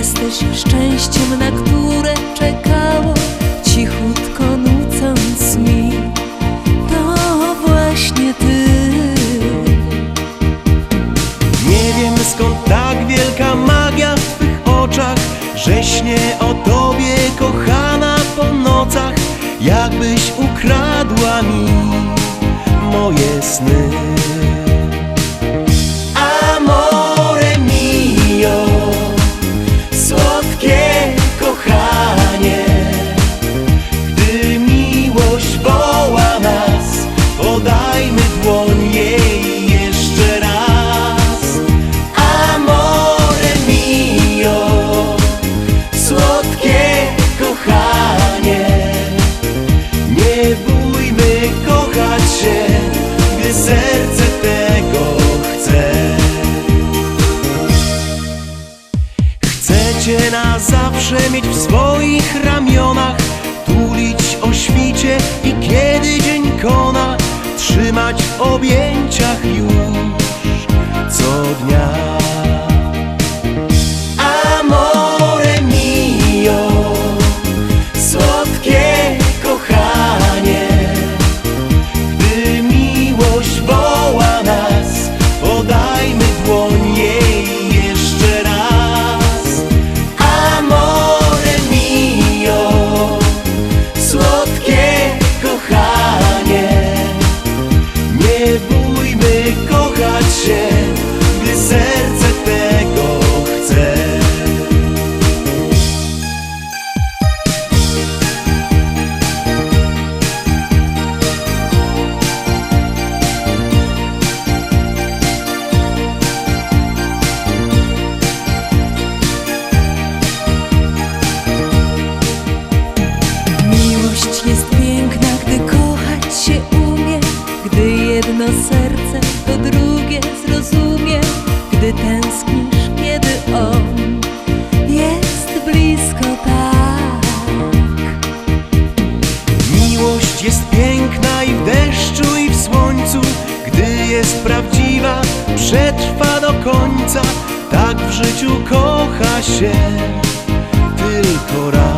Jesteś szczęściem, na które czekało cichutko nucąc mi. To właśnie ty. Nie wiem skąd tak wielka magia w twych oczach Że śnie o tobie kochana po nocach Jakbyś ukradła mi moje sny jej jeszcze raz. Amore mio, słodkie kochanie Nie bójmy kochać się, gdy serce tego chce. Chcę Cię na zawsze mieć w swoich ramionach Tulić o świcie i kiedy Trzymać w objęciach już co dnia. Amore mio, słodkie kochanie Gdy miłość woła nas, podajmy dłoń jedno serce to drugie zrozumie, gdy tęsknisz, kiedy on jest blisko tak. Miłość jest piękna i w deszczu i w słońcu. Gdy jest prawdziwa, przetrwa do końca. Tak w życiu kocha się tylko raz